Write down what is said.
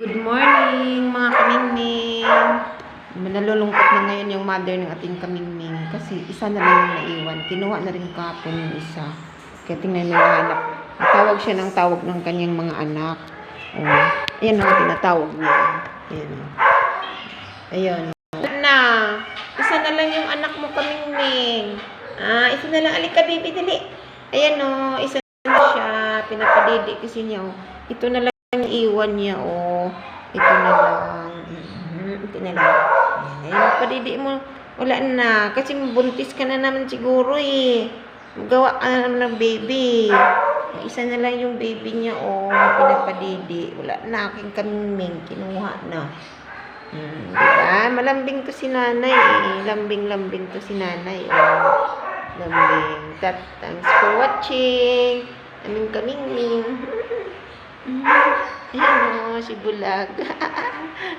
Good morning mga kamingming. Nalulungkot na ngayon yung mother ng ating kamingming kasi isa na lang yung naiwan. Kinuha na rin kapon yung isa. Kaya tingnan nyo hanap. Tawag siya ng tawag ng kanyang mga anak. Oh, ayan ang tinatawag niya. Ayan. oh. Ayun. Na, isa na lang yung anak mo kamingming. Ah, isa na lang. Alika baby, dali. Ayan o, isa na siya. Pinapadidi kasi niya. Oh. Ito na lang iwan niya. Oh. Ito na lang. Mhm, Ito na lang. Ayan. Padidi mo. Wala na. Kasi buntis ka na naman siguro eh. Magawa ka na naman ng baby. Isa na lang yung baby niya. Oh, pinapadidi. Wala na. Aking kaming Kinuha na. Hmm, diba? Malambing to si nanay eh. Lambing-lambing to si nanay. Oh. Lambing. That, thanks for watching. Aming kamingming. Si Bulag.